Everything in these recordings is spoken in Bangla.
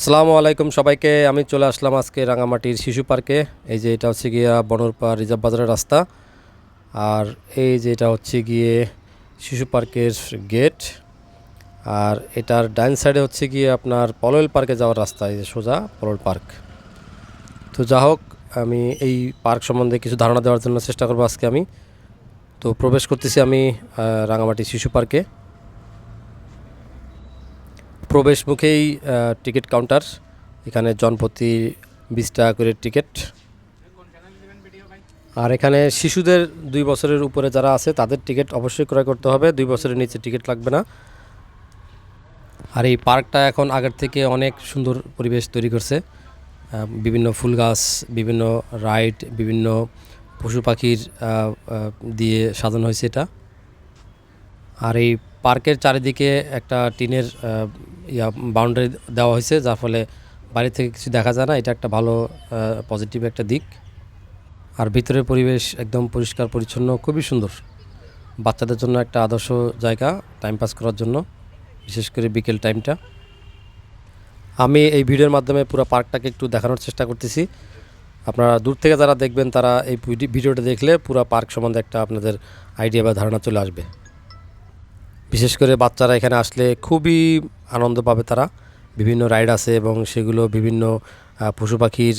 আসসালামু আলাইকুম সবাইকে। আমি চলে আসলাম আজকে রাঙামাটির শিশু পার্কে। এই যে এটা হচ্ছে গিয়া বনরপা রিজার্ভ বাজারের রাস্তা। আর এই যে এটা হচ্ছে গিয়ে শিশু পার্কের গেট। আর এটার ডাইন সাইডে হচ্ছে গিয়ে আপনার পলয়েল পার্কে যাওয়ার রাস্তা, এই যে সোজা পলল পার্ক। তো যা হোক, আমি এই পার্ক সম্বন্ধে কিছু ধারণা দেওয়ার জন্য চেষ্টা করব আজকে আমি। তো প্রবেশ করতেছি আমি রাঙামাটি শিশু পার্কে। প্রবেশ মুখেই টিকিট কাউন্টার। এখানে জনপ্রতি বিশ টাকা করে টিকিট। আর এখানে শিশুদের দুই বছরের উপরে যারা আছে, তাদের টিকিট অবশ্যই ক্রয় করতে হবে। দুই বছরের নিচে টিকিট লাগবে না। আর এই পার্কটা এখন আগের থেকে অনেক সুন্দর পরিবেশ তৈরি করছে। বিভিন্ন ফুল গাছ, বিভিন্ন রাইড, বিভিন্ন পশু পাখির দিয়ে সাজানো হয়েছে এটা। আর এই পার্কের চারিদিকে একটা টিনের ইয়া বাউন্ডারি দেওয়া হয়েছে, যার ফলে বাইরে থেকে কিছু দেখা যায় না। এটা একটা ভালো পজিটিভ একটা দিক। আর ভিতরের পরিবেশ একদম পরিষ্কার, পরিচ্ছন্ন, খুবই সুন্দর। বাচ্চাদের জন্য একটা আদর্শ জায়গা টাইম পাস করার জন্য, বিশেষ করে বিকেল টাইমটা আমি এই ভিডিওর মাধ্যমে পুরো পার্কটাকে একটু দেখানোর চেষ্টা করতেছি। আপনারা দূর থেকে যারা দেখবেন, তারা এই ভিডিওটা দেখলে পুরো পার্ক সম্বন্ধে একটা আপনাদের আইডিয়া বা ধারণা চলে আসবে। বিশেষ করে বাচ্চারা এখানে আসলে খুবই আনন্দ পাবে তারা। বিভিন্ন রাইড আছে এবং সেগুলো বিভিন্ন পশু পাখির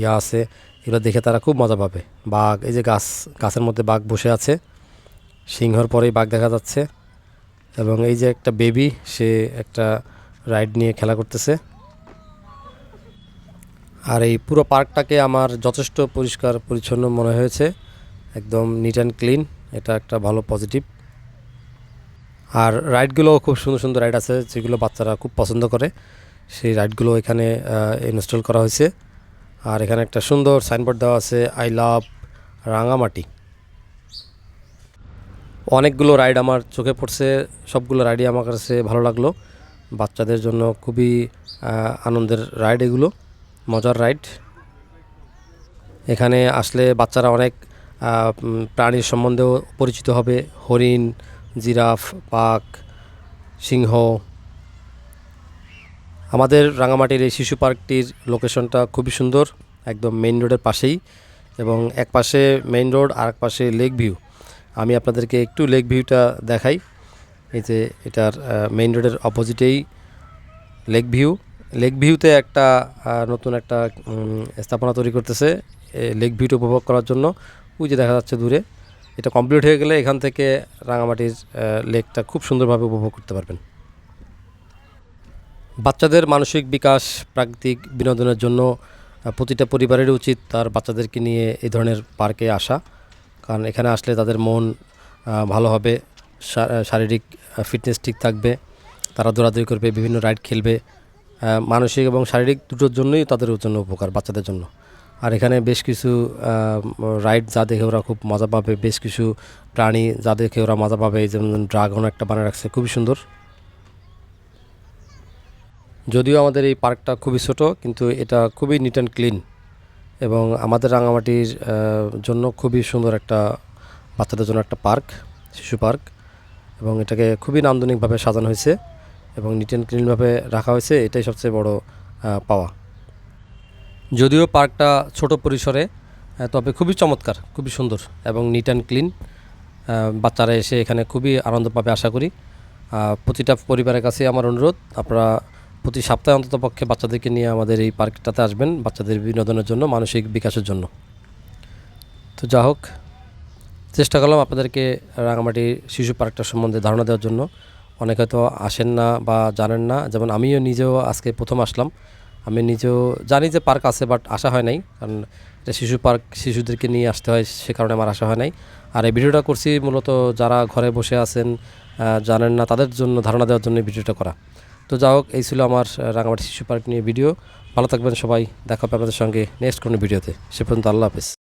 ইয়া আছে, এগুলো দেখে তারা খুব মজা পাবে। বাঘ, এই যে গাছ, গাছের মধ্যে বাঘ বসে আছে, সিংহর পরেই বাঘ দেখা যাচ্ছে এবং এই যে একটা বেবি, সে একটা রাইড নিয়ে খেলা করতেছে। আর এই পুরো পার্কটাকে আমার যথেষ্ট পরিষ্কার, পরিচ্ছন্ন মনে হয়েছে। একদম নিট অ্যান্ড ক্লিন এটা একটা ভালো পজিটিভ আর রাইডগুলো খুব সুন্দর সুন্দর রাইড আছে, যেগুলো বাচ্চারা খুব পছন্দ করে। সেই রাইডগুলো এখানে ইনস্টল করা হয়েছে। আর এখানে একটা সুন্দর সাইনবোর্ড দেওয়া আছে আই লাভ রাঙামাটি। অনেকগুলো রাইড আমার চোখে পড়ছে, সবগুলো রাইডই আমার কাছে ভালো লাগল। বাচ্চাদের জন্য খুবই আনন্দের রাইড এগুলো, মজার রাইড। এখানে আসলে বাচ্চারা অনেক প্রাণীর সম্বন্ধেও পরিচিত হবে, হরিণ জিরাফ বাঘ সিংহ। আমাদের রাঙামাটির এই শিশু পার্কটির লোকেশনটা খুবই সুন্দর, একদম মেইন রোডের পাশেই এবং এক পাশে মেইন রোড আর এক পাশে লেক ভিউ। আমি আপনাদেরকে একটু লেক ভিউটা দেখাই। এই যে এটার মেইন রোডের অপোজিটেই লেক ভিউ। লেক ভিউতে একটা নতুন একটা স্থাপনা তৈরি করতেছে লেক ভিউটা উপভোগ করার জন্য। ওই যে দেখা যাচ্ছে দূরে। এটা কমপ্লিট হয়ে গেলে এখান থেকে রাঙামাটির লেকটা খুব সুন্দরভাবে উপভোগ করতে পারবেন। বাচ্চাদের মানসিক বিকাশ, প্রাকৃতিক বিনোদনের জন্য প্রতিটা পরিবারের উচিত তার বাচ্চাদেরকে নিয়ে এই ধরনের পার্কে আসা। কারণ এখানে আসলে তাদের মন ভালো হবে শারীরিক ফিটনেস ঠিক থাকবে, তারা দৌড়াদৌড়ি করবে, বিভিন্ন রাইড খেলবে। মানসিক এবং শারীরিক দুটোর জন্যই তাদের জন্য উপকার, বাচ্চাদের জন্য। আর এখানে বেশ কিছু রাইড যা দেখে ওরা খুব মজা পাবে, বেশ কিছু প্রাণী যা দেখে ওরা মজা পাবে। এই যেমন ড্রাগন একটা বানিয়ে রাখছে, খুবই সুন্দর। যদিও আমাদের এই পার্কটা খুবই ছোট, কিন্তু এটা খুবই নিট অ্যান্ড ক্লিন এবং আমাদের রাঙামাটির জন্য খুবই সুন্দর একটা, বাচ্চাদের জন্য একটা পার্ক, শিশু পার্ক এবং এটাকে খুবই নান্দনিকভাবে সাজানো হয়েছে এবং নিট অ্যান্ড ক্লিনভাবে রাখা হয়েছে, এটাই সবচেয়ে বড় পাওয়া। যদিও পার্কটা ছোট পরিসরে তবে খুবই চমৎকার, খুবই সুন্দর এবং নিট অ্যান্ড ক্লিন বাচ্চারা এসে এখানে খুবই আনন্দ পাবে আশা করি। প্রতিটা পরিবারের কাছে আমার অনুরোধ, আপনারা প্রতি সপ্তাহে অন্তত পক্ষে বাচ্চাদেরকে নিয়ে আমাদের এই পার্কটাতে আসবেন, বাচ্চাদের বিনোদনের জন্য, মানসিক বিকাশের জন্য। তো যা হোক, চেষ্টা করলাম আপনাদেরকে রাঙামাটি শিশু পার্কটা সম্বন্ধে ধারণা দেওয়ার জন্য। অনেকে হয়তো আসেন না বা জানেন না, যেমন আমিও নিজেও আজকে প্রথম আসলাম। আমি নিজেও জানি যে পার্ক আছে বাট আসা হয় নাই। কারণ এটা শিশু পার্ক, শিশুদেরকে নিয়ে আসতে হয়, সে কারণে আমার আসা হয় নাই। আর এই ভিডিওটা করছি মূলত যারা ঘরে বসে আছেন জানেন না, তাদের জন্য, ধারণা দেওয়ার জন্য ভিডিওটা করা। তো যা হোক, এই ছিল আমার রাঙামাটি শিশু পার্ক নিয়ে ভিডিও। ভালো থাকবেন সবাই, দেখা হবে আপনাদের সঙ্গে নেক্সট কোনো ভিডিওতে। সে পর্যন্ত আল্লাহ হাফেজ।